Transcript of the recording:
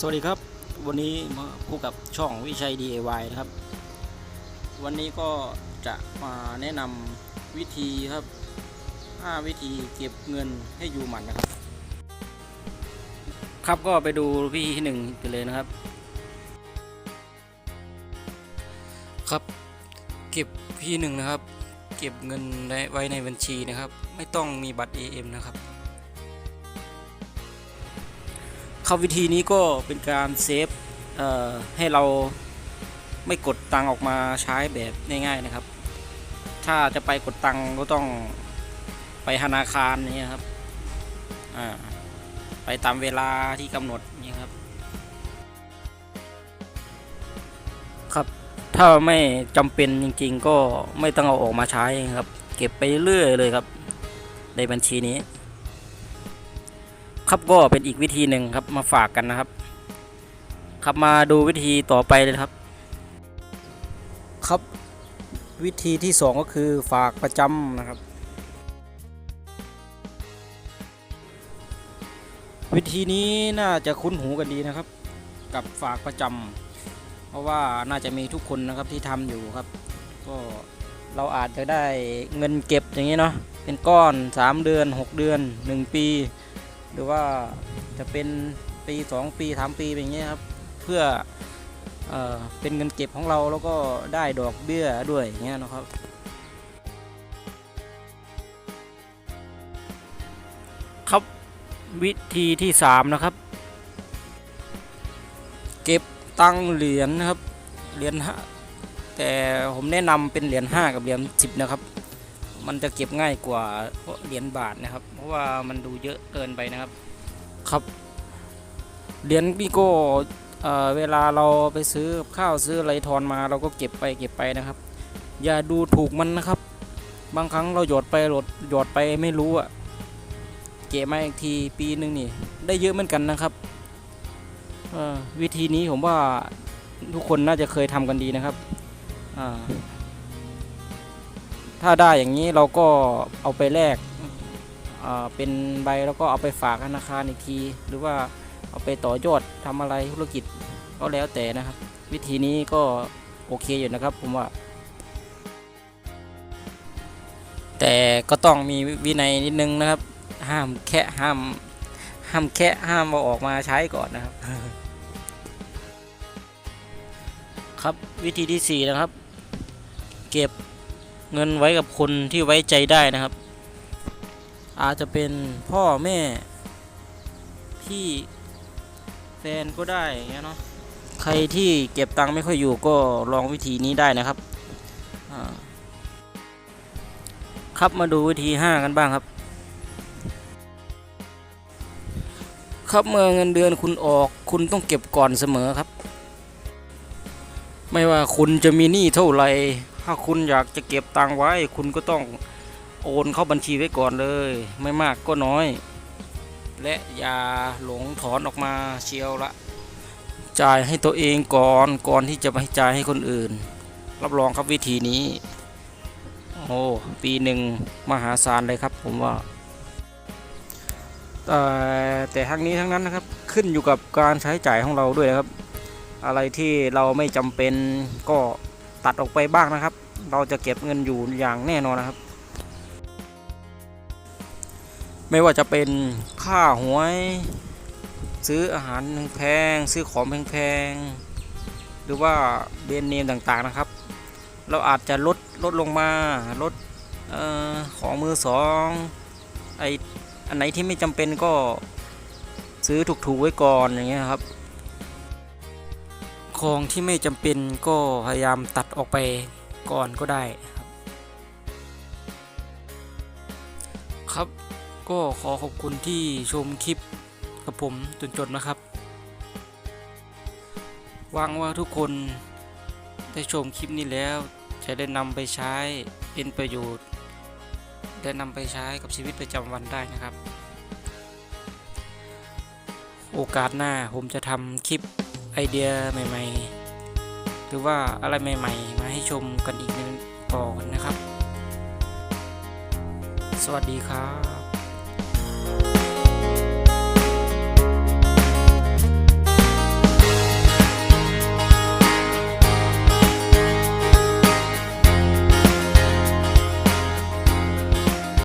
สวัสดีครับ วันนี้มาพบกับช่องวิชัย DIY นะครับ วันนี้ก็จะมาแนะนำวิธีครับ 5 วิธีเก็บเงินให้อยู่หมันนะครับ ครับก็ไปดูวิธีที่หนึ่งกันเลยนะครับ ครับ เก็บวิธีหนึ่งนะครับ เก็บเงินไว้ในบัญชีนะครับ ไม่ต้องมีบัตร AM นะครับ ครับวิธีนี้ก็เป็นการเซฟให้เราไม่กดตังออกมาใช้แบบง่ายๆนะครับ ถ้าจะไปกดตังก็ต้องไปธนาคารนี่ครับไปตามเวลาที่กำหนดนี่ครับ ครับถ้าไม่จำเป็นจริง ๆ ก็ไม่ต้องเอาออกมาใช้ครับ เก็บไปเรื่อยเลยครับ ในบัญชีนี้ ครับก็เป็นอีกวิธีหนึ่งครับมาฝากกันนะครับ ครับมาดูวิธีต่อไปเลยครับ ครับวิธีที่สองก็คือฝากประจำนะครับ วิธีนี้น่าจะคุ้นหูกันดีนะครับ กับฝากประจำเพราะว่าน่าจะมีทุกคนนะครับที่ทำอยู่ครับ ก็เราอาจจะได้เงินเก็บอย่างนี้เนาะเป็นก้อน 3 เดือน 6 เดือน 1 ปี หรือว่าจะเป็นปี 2 ปี3ปีอย่างเงี้ยครับเพื่อเอเป็นเงินเก็บของเราแล้วก็ได้ดอกเบี้ยด้วยอย่างเงี้ยนะครับ ครับวิธีที่ 3 นะครับ เก็บตังเหรียญนะครับเหรียญห้าแต่ผมแนะนำเป็นเหรียญ5กับเหรียญ10นะครับ มันจะเก็บง่ายกว่าเหรียญบาทนะครับ เพราะว่ามันดูเยอะเกินไปนะครับ ครับ เหรียญนี่ก็เวลาเราไปซื้อข้าวซื้ออะไรทอนมา เราก็เก็บไปเก็บไปนะครับ อย่าดูถูกมันนะครับ บางครั้งเราหยอดไปหลดหยอดไปไม่รู้อะเก็บมาอีกทีปีหนึ่งนี่ ได้เยอะเหมือนกันนะครับวิธีนี้ผมว่าทุกคนน่าจะเคยทำกันดีนะครับอ่า ถ้าได้อย่างนี้เราก็เอาไปแลกเป็นใบแล้วก็เอาไปฝากธนาคารอีกที หรือว่าเอาไปต่อยอดทำอะไรธุรกิจก็แล้วแต่นะครับ วิธีนี้ก็โอเคอยู่นะครับผมว่า แต่ก็ต้องมีวินัยนิดนึงนะครับ ห้ามแค่ห้ามห้ามแค่ห้ามเอาออกมาใช้ก่อนนะครับ ครับวิธีที่สี่นะครับ เก็บ เงินไว้กับคนที่ไว้ใจได้นะครับ อาจจะเป็นพ่อแม่ พี่แฟนก็ได้เงี้ยเนาะใครที่เก็บตังค์ไม่ค่อยอยู่ก็ลองวิธีนี้ได้นะครับครับมาดูวิธี 5 กันบ้างครับ ครับเมื่อเงินเดือนคุณออกคุณต้องเก็บก่อนเสมอครับ ไม่ว่าคุณจะมีหนี้เท่าไหร่ ถ้าคุณอยากจะเก็บตังไว้ คุณก็ต้องโอนเข้าบัญชีไว้ก่อนเลย ไม่มากก็น้อย และอย่าหลงถอนออกมาเชียวละ จ่ายให้ตัวเองก่อนก่อนที่จะไปจ่ายให้คนอื่น รับรองครับวิธีนี้ โอ้ปีหนึ่งมหาศาลเลยครับผมว่า แต่แต่ทั้งนี้ทั้งนั้นนะครับขึ้นอยู่กับการใช้จ่ายของเราด้วยนะครับ อะไรที่เราไม่จำเป็นก็ ตัดออกไปบ้างนะครับ เราจะเก็บเงินอยู่อย่างแน่นอนนะครับ ไม่ว่าจะเป็นค่าหวย ซื้ออาหารแพงซื้อของแพงๆหรือว่าเบรนเนมต่างๆนะครับ เราอาจจะลดลดลงมาลดออของมือสองไออันไหนที่ไม่จำเป็นก็ซื้อถูกๆไว้ก่อนอย่างเงี้ยครับ ของที่ไม่จำเป็นก็พยายามตัดออกไปก่อนก็ได้ครับครับก็ขอขอบคุณที่ชมคลิปกับผมจนจนนะครับหวังว่าทุกคนได้ชมคลิปนี้แล้ว จะได้นำไปใช้เป็นประโยชน์ ได้นำไปใช้กับชีวิตประจำวันได้นะครับ โอกาสหน้าผมจะทำคลิป ไอเดียใหม่ ๆ หรือว่าอะไรใหม่ ๆ มาให้ชมกันอีกนึงต่อกันนะครับ สวัสดีครับ